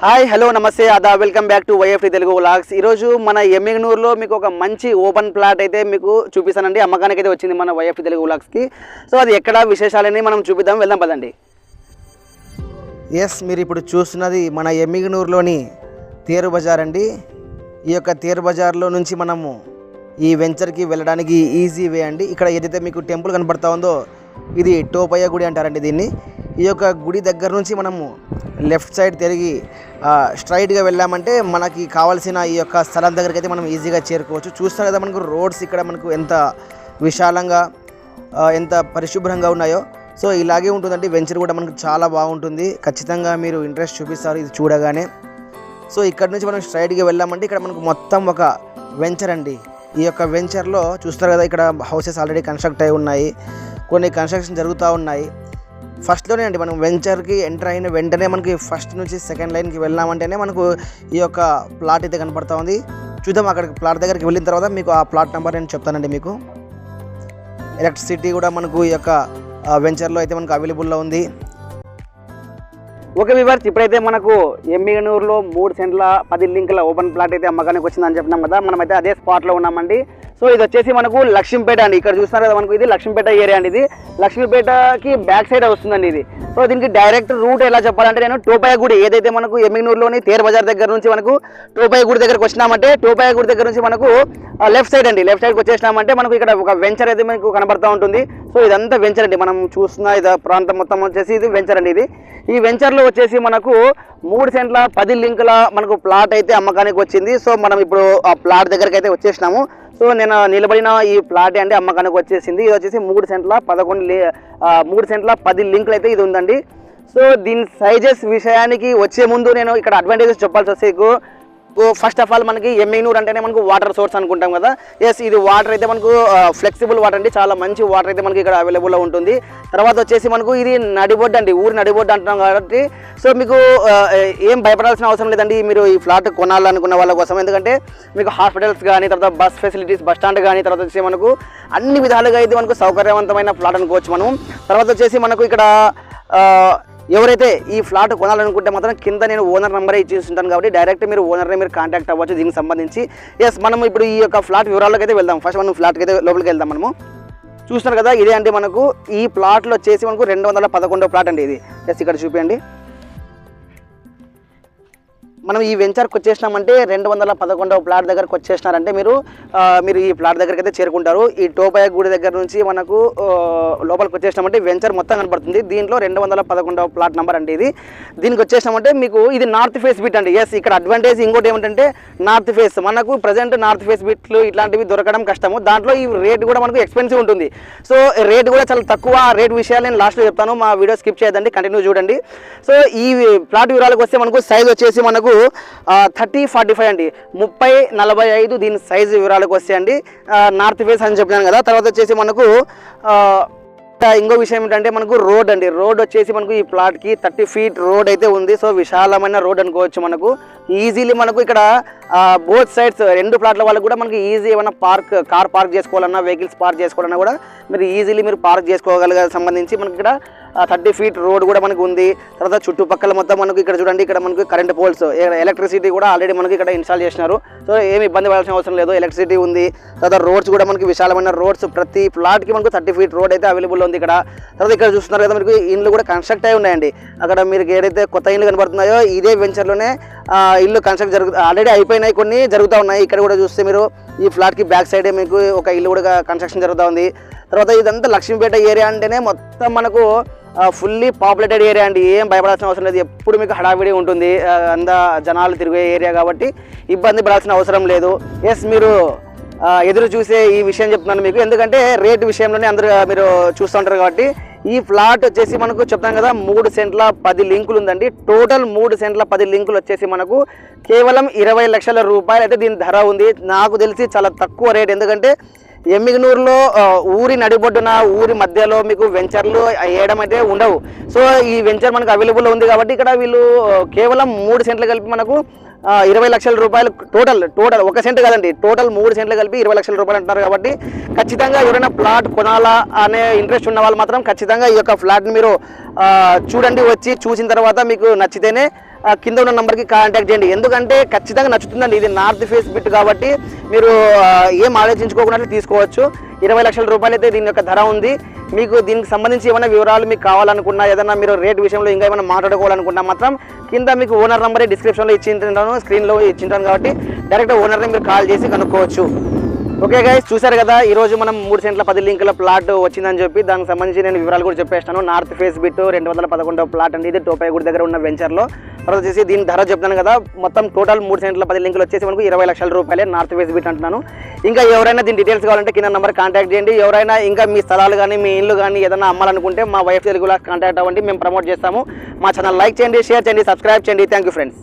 Hi hello namaste అదా welcome back to YFT Telugu vlogs ఈరోజు మన ఎమ్మిగనూరులో మీకు ఒక మంచి ఓపెన్ ప్లాట్ అయితే మీకు చూపిస్తానండి. అమ్మకానికి అయితే వచ్చింది మన వైఎఫ్టీ తెలుగు వ్లాగ్స్కి సో అది ఎక్కడ విశేషాలని మనం చూపిద్దాం వెళ్దాం పదండి. ఎస్ మీరు ఇప్పుడు చూస్తున్నది మన ఎమ్మిగనూరులోని తేరు బజార్ అండి. ఈ యొక్క తేరు బజార్లో నుంచి మనము ఈ వెంచర్కి వెళ్ళడానికి ఈజీ వే అండి. ఇక్కడ ఏదైతే మీకు టెంపుల్ కనబడతా ఉందో ఇది టోపయ్య గుడి అంటారండి దీన్ని. ఈ యొక్క గుడి దగ్గర నుంచి మనము లెఫ్ట్ సైడ్ తిరిగి స్ట్రైట్గా వెళ్ళామంటే మనకి కావాల్సిన ఈ యొక్క స్థలం దగ్గరికి అయితే మనం ఈజీగా చేరుకోవచ్చు. చూస్తారు కదా మనకు రోడ్స్ ఇక్కడ మనకు ఎంత విశాలంగా ఎంత పరిశుభ్రంగా ఉన్నాయో. సో ఇలాగే ఉంటుందండి వెంచర్ కూడా మనకు చాలా బాగుంటుంది. ఖచ్చితంగా మీరు ఇంట్రెస్ట్ చూపిస్తారు ఇది చూడగానే. సో ఇక్కడ నుంచి మనం స్ట్రైట్గా వెళ్ళామంటే ఇక్కడ మనకు మొత్తం ఒక వెంచర్ అండి. ఈ యొక్క వెంచర్లో చూస్తారు కదా ఇక్కడ హౌసెస్ ఆల్రెడీ కన్స్ట్రక్ట్ అయి ఉన్నాయి. కొన్ని కన్స్ట్రక్షన్ జరుగుతూ ఉన్నాయి. ఫస్ట్లోనే అండి మనం వెంచర్కి ఎంటర్ అయిన వెంటనే మనకి ఫస్ట్ నుంచి సెకండ్ లైన్కి వెళ్ళామంటేనే మనకు ఈ యొక్క ప్లాట్ అయితే కనపడతా ఉంది. చూద్దాం అక్కడికి ప్లాట్ దగ్గరికి వెళ్ళిన తర్వాత మీకు ఆ ప్లాట్ నెంబర్ నేను చెప్తానండి మీకు. ఎలక్ట్రిసిటీ కూడా మనకు ఈ యొక్క వెంచర్లో అయితే మనకు అవైలబుల్లో ఉంది. ఓకే వివర్స్ ఇప్పుడైతే మనకు ఎమ్మిగనూరులో మూడు సెంట్ల పది లింకుల ఓపెన్ ప్లాట్ అయితే అమ్మకానికి వచ్చిందని చెప్పినాం కదా. మనమైతే అదే స్పాట్లో ఉన్నామండి. సో ఇది వచ్చేసి మనకు లక్ష్మీపేట అండి. ఇక్కడ చూస్తున్నారు కదా మనకు ఇది లక్ష్మీపేట ఏరియా అండి ఇది. లక్ష్మీపేటకి బ్యాక్ సైడ్ వస్తుందండి ఇది. సో దీనికి డైరెక్ట్ రూట్ ఎలా చెప్పాలంటే నేను టోపాయ గుడి ఏదైతే మనకు ఎమ్మిగ్నూరులోని తేర్ బజార్ దగ్గర నుంచి మనకు టోపాయ గుడి దగ్గరకు వచ్చినామంటే టోపాయ గుడి దగ్గర నుంచి మనకు లెఫ్ట్ సైడ్ అండి. లెఫ్ట్ సైడ్కి వచ్చేసినామంటే మనకు ఇక్కడ ఒక వెంచర్ అయితే మనకు కనబడతా ఉంటుంది. సో ఇదంతా వెంచర్ అండి. మనం చూస్తున్న ఇది ప్రాంతం మొత్తం వచ్చేసి ఇది వెంచర్ అండి ఇది. ఈ వెంచర్లో వచ్చేసి మనకు మూడు సెంట్ల పది లింకుల మనకు ప్లాట్ అయితే అమ్మకానికి వచ్చింది. సో మనం ఇప్పుడు ఆ ప్లాట్ దగ్గరికి అయితే వచ్చేసినాము. సో నేను నిలబడిన ఈ ప్లాట్ అండి అమ్మకానికి వచ్చేసింది. ఇది వచ్చేసి మూడు సెంట్ల పదకొండు మూడు సెంట్ల పది లింకులు అయితే ఇది ఉందండి. సో దీని సైజెస్ విషయానికి వచ్చే ముందు నేను ఇక్కడ అడ్వాంటేజెస్ చెప్పాల్సి వస్తే ఫస్ట్ ఆఫ్ ఆల్ మనకి ఎమ్మిగనూరు అంటేనే మనకు వాటర్ సోర్స్ అనుకుంటాం కదా. ఎస్ ఇది వాటర్ అయితే మనకు ఫ్లెక్సిబుల్ వాటర్ అండి. చాలా మంచి వాటర్ అయితే మనకి ఇక్కడ అవైలబుల్లో ఉంటుంది. తర్వాత వచ్చేసి మనకు ఇది నడిబొడ్డు అండి. ఊరి నడిబొడ్డు అంటున్నాం కాబట్టి సో మీకు ఏం భయపడాల్సిన అవసరం లేదండి. మీరు ఈ ఫ్లాట్ కొనాలనుకున్న వాళ్ళ కోసం. ఎందుకంటే మీకు హాస్పిటల్స్ కానీ తర్వాత బస్ ఫెసిలిటీస్ బస్ స్టాండ్ కానీ తర్వాత వచ్చేసి మనకు అన్ని విధాలుగా అయితే మనకు సౌకర్యవంతమైన ఫ్లాట్ అనుకోవచ్చు మనం తర్వాత వచ్చేసి మనకు ఇక్కడ ఎవరైతే ఈ ఫ్లాట్ కొనాలనుకుంటే మాత్రం కింద నేను ఓనర్ నెంబరే ఇచ్చి ఉంటాను కాబట్టి డైరెక్ట్ మీరు ఓనర్ని మీరు కాంటాక్ట్ అవ్వచ్చు దీనికి సంబంధించి. ఎస్ మనం ఇప్పుడు ఈ యొక్క ఫ్లాట్ వివరాల్లోకి అయితే వెళ్దాం. ఫస్ట్ మనం ఫ్లాట్కి అయితే లోపలికి వెళ్దాం మనము. చూస్తున్నారు కదా ఇదే అంటే మనకు ఈ ప్లాట్లో వచ్చేసి మనకు రెండు వందల పదకొండో ప్లాట్ అండి ఇది. ఎస్ ఇక్కడ చూపించండి మనం ఈ వెంచర్కి వచ్చేసినామంటే రెండు వందల పదకొండవ ప్లాట్ దగ్గరకు వచ్చేసినారంటే మీరు మీరు ఈ ప్లాట్ దగ్గరికి అయితే చేరుకుంటారు. ఈ టోపాయ గుడి దగ్గర నుంచి మనకు లోపలికి వచ్చేసినామంటే వెంచర్ మొత్తం కనబడుతుంది. దీంట్లో రెండు వందల పదకొండవ ప్లాట్ నెంబర్ అండి ఇది. దీనికి వచ్చేసినామంటే మీకు ఇది నార్త్ ఫేస్ బిట్ అండి. ఎస్ ఇక్కడ అడ్వాంటేజ్ ఇంకోటి ఏమిటంటే నార్త్ ఫేస్ మనకు ప్రజెంట్ నార్త్ ఫేస్ బిట్లు ఇట్లాంటివి దొరకడం కష్టము. దాంట్లో ఈ రేట్ కూడా మనకు ఎక్స్పెన్సివ్ ఉంటుంది. సో రేట్ కూడా చాలా తక్కువ రేట్ విషయాలు నేను లాస్ట్లో చెప్తాను. మా వీడియో స్కిప్ చేయదండి కంటిన్యూ చూడండి. సో ఈ ప్లాట్ వివరాలకు వస్తే మనకు సైజ్ వచ్చేసి మనకు థర్టీ ఫార్టీ ఫైవ్ అండి. ముప్పై నలభై ఐదు దీని సైజ్ వివరాలకు వస్తాయండి. నార్త్ ఫేస్ అని చెప్పినాను కదా తర్వాత వచ్చేసి మనకు ఇంకో విషయం ఏంటంటే మనకు రోడ్ అండి. రోడ్ వచ్చేసి మనకు ఈ ప్లాట్కి థర్టీ ఫీట్ రోడ్ అయితే ఉంది. సో విశాలమైన రోడ్ అనుకోవచ్చు మనకు. ఈజీలీ మనకు ఇక్కడ బోత్ సైడ్స్ రెండు ప్లాట్ల వాళ్ళకి కూడా మనకి ఈజీ ఏమైనా పార్క్ కార్ పార్క్ చేసుకోవాలన్నా వెహికల్స్ పార్క్ చేసుకోవాలన్నా కూడా మీరు ఈజీలీ మీరు పార్క్ చేసుకోగల సంబంధించి మనకి ఇక్కడ థర్టీ ఫీట్ రోడ్ కూడా మనకు ఉంది. తర్వాత చుట్టుపక్కల మొత్తం మనకు ఇక్కడ చూడండి ఇక్కడ మనకు కరెంట్ పోల్స్ ఎలక్ట్రిసిటీ కూడా ఆల్రెడీ మనకి ఇక్కడ ఇన్స్టాల్ చేసినారు. సో ఏమి ఇబ్బంది పడాల్సిన అవసరం లేదు ఎలక్ట్రిసిటీ ఉంది. తర్వాత రోడ్స్ కూడా మనకి విశాలమైన రోడ్స్ ప్రతి ప్లాట్కి మనకు థర్టీ ఫీట్ రోడ్ అయితే అవైలబుల్ ఉంది ఇక్కడ. తర్వాత ఇక్కడ చూస్తున్నారు కదా మీకు ఇండ్లు కూడా కన్స్ట్రక్ట్ అయి ఉన్నాయండి. అక్కడ మీరు ఏదైతే కొత్త ఇండ్లు కనబడుతున్నాయో ఇదే వెంచర్లోనే ఇల్లు కన్స్ట్రక్ట్ జరుగు ఆల్రెడీ అయిపోయినాయి కొన్ని జరుగుతూ ఉన్నాయి. ఇక్కడ కూడా చూస్తే మీరు ఈ ఫ్లాట్కి బ్యాక్ సైడే మీకు ఒక ఇల్లు కూడా కన్స్ట్రక్షన్ జరుగుతూ ఉంది. తర్వాత ఇదంతా లక్ష్మీపేట ఏరియా అంటేనే మొత్తం మనకు ఫుల్లీ పాపులేటెడ్ ఏరియా అండి. ఏం భయపడాల్సిన అవసరం లేదు. ఎప్పుడు మీకు హడావిడి ఉంటుంది. అంద జనాలు తిరిగే ఏరియా కాబట్టి ఇబ్బంది పడాల్సిన అవసరం లేదు. ఎస్ మీరు ఎదురు చూసే ఈ విషయం చెప్తున్నాను మీకు. ఎందుకంటే రేట్ విషయంలోనే అందరూ మీరు చూస్తూ ఉంటారు కాబట్టి ఈ ఫ్లాట్ వచ్చేసి మనకు చెప్తాం కదా మూడు సెంట్ల పది లింకులు ఉందండి. టోటల్ మూడు సెంట్ల పది లింకులు వచ్చేసి మనకు కేవలం ఇరవై లక్షల రూపాయలు అయితే దీని ధర ఉంది. నాకు తెలిసి చాలా తక్కువ రేట్. ఎందుకంటే ఎమ్మిగనూరులో ఊరి నడిబొడ్డున ఊరి మధ్యలో మీకు వెంచర్లు వేయడం అయితే ఉండవు. సో ఈ వెంచర్ మనకు అవైలబుల్ ఉంది కాబట్టి ఇక్కడ వీళ్ళు కేవలం మూడు సెంట్లు కలిపి మనకు ఇరవై లక్షల రూపాయలు టోటల్ టోటల్ ఒక సెంట్ కాదండి టోటల్ మూడు సెంట్లు కలిపి ఇరవై లక్షల రూపాయలు అంటున్నారు కాబట్టి ఖచ్చితంగా ఎవరైనా ప్లాట్ కొనాలా అనే ఇంట్రెస్ట్ ఉన్న వాళ్ళు మాత్రం ఖచ్చితంగా ఈ యొక్క ఫ్లాట్ని మీరు చూడండి వచ్చి చూసిన తర్వాత మీకు నచ్చితేనే కింద ఉన్న నెంబర్కి కాంటాక్ట్ చేయండి. ఎందుకంటే ఖచ్చితంగా నచ్చుతుందండి. ఇది నార్త్ ఫేస్ బిట్ కాబట్టి మీరు ఏం ఆలోచించుకోకుండా తీసుకోవచ్చు. ఇరవై లక్షల రూపాయలు అయితే దీని యొక్క ధర ఉంది. మీకు దీనికి సంబంధించి ఏమైనా వివరాలు మీకు కావాలనుకున్నా ఏదైనా మీరు రేట్ విషయంలో ఇంకా ఏమైనా మాట్లాడుకోవాలనుకున్నా మాత్రం కింద మీకు ఓనర్ నెంబరే డిస్క్రిప్షన్లో ఇచ్చింటాను స్క్రీన్లో ఇచ్చింటాను కాబట్టి డైరెక్ట్ ఓనర్ని మీరు కాల్ చేసి కనుక్కోవచ్చు. ఓకే గైస్ చూసారు కదా ఈ రోజు మనం మూడు సెంట్ల పది లింకుల ప్లాట్ వచ్చిందని చెప్పి దానికి సంబంధించి నేను వివరాలు కూడా చెప్పేస్తాను. నార్త్ ఫేస్ బిట్ రెండు వందల పదకొండవ ప్లాట్ అండి. ఇది టోపాయగూడి దగ్గర ఉన్న వెంచర్లో తర్వాత వచ్చేసి దీని ధర చెప్తాను కదా మొత్తం టోటల్ మూడు సెంట్ల పది లింకులు వచ్చేసి మనకు ఇరవై లక్షల రూపాయలే నార్త్ ఫేస్ బిట్ అంటున్నాను. ఇంకా ఎవరైనా దీని డీటెయిల్స్ కావాలంటే కింద నెంబర్ కాంటాక్ట్ చేయండి. ఎవరైనా ఇంకా మీ స్థలాలు కానీ మీ ఇల్లు కానీ ఏదైనా అమ్మాలనుకుంటే మా వైఫ్ తెలుగులో కాంటాక్ట్ అవ్వండి. మేము ప్రమోట్ చేస్తాము. మా ఛానల్ లైక్ చేయండి షేర్ చేయండి సబ్స్క్రైబ్ చేయండి. Thank you friends